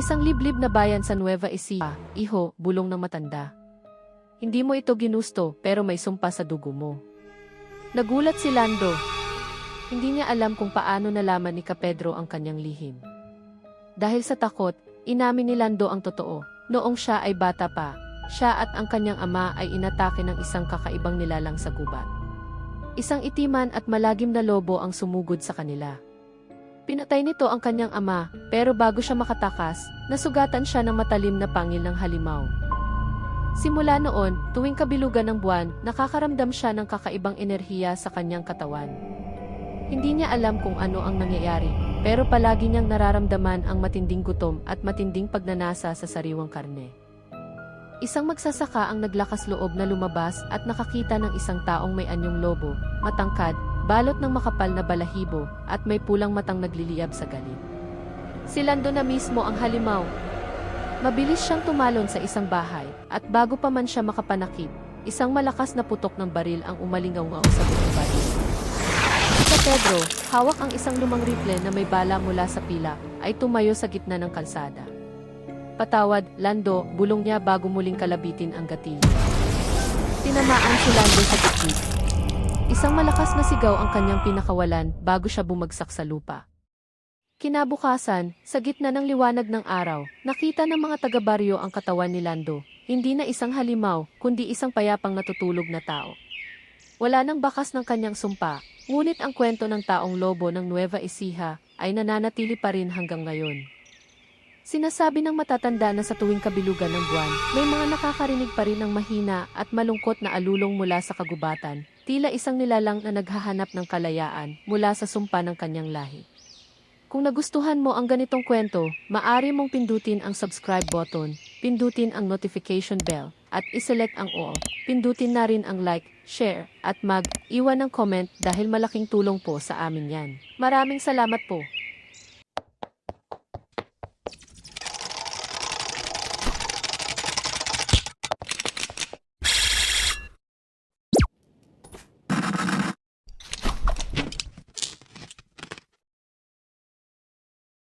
isang liblib na bayan sa Nueva Ecija, iho, bulong ng matanda. Hindi mo ito ginusto, pero may sumpa sa dugo mo. Nagulat si Lando. Hindi niya alam kung paano nalaman ni Kapedro ang kanyang lihim. Dahil sa takot, inamin ni Lando ang totoo. Noong siya ay bata pa, siya at ang kanyang ama ay inatake ng isang kakaibang nilalang sa gubat. Isang itiman at malagim na lobo ang sumugod sa kanila. Pinatay nito ang kanyang ama, pero bago siya makatakas, nasugatan siya ng matalim na pangil ng halimaw. Simula noon, tuwing kabilugan ng buwan, nakakaramdam siya ng kakaibang enerhiya sa kanyang katawan. Hindi niya alam kung ano ang nangyayari, pero palagi niyang nararamdaman ang matinding gutom at matinding pagnanasa sa sariwang karne. Isang magsasaka ang naglakas loob na lumabas at nakakita ng isang taong may anyong lobo, matangkad, balot ng makapal na balahibo, at may pulang matang nagliliyab sa galit. Si Lando na mismo ang halimaw. Mabilis siyang tumalon sa isang bahay, at bago pa man siya makapanakip, isang malakas na putok ng baril ang umalingaw sa buong baril. Sa Pedro, hawak ang isang lumang rifle na may bala mula sa pila, ay tumayo sa gitna ng kalsada. Patawad, Lando, bulong niya bago muling kalabitin ang gatilyo. Tinamaan si Lando sa dibdib. Isang malakas na sigaw ang kanyang pinakawalan bago siya bumagsak sa lupa. Kinabukasan, sa gitna ng liwanag ng araw, nakita ng mga taga-baryo ang katawan ni Lando. Hindi na isang halimaw, kundi isang payapang natutulog na tao. Wala nang bakas ng kanyang sumpa, ngunit ang kwento ng taong lobo ng Nueva Ecija ay nananatili pa rin hanggang ngayon. Sinasabi ng matatanda na sa tuwing kabilugan ng buwan, may mga nakakarinig pa rin ng mahina at malungkot na alulong mula sa kagubatan, tila isang nilalang na naghahanap ng kalayaan mula sa sumpa ng kanyang lahi. Kung nagustuhan mo ang ganitong kwento, maari mong pindutin ang subscribe button, pindutin ang notification bell, at iselect ang all. Pindutin na rin ang like, share, at mag-iwan ng comment dahil malaking tulong po sa amin yan. Maraming salamat po.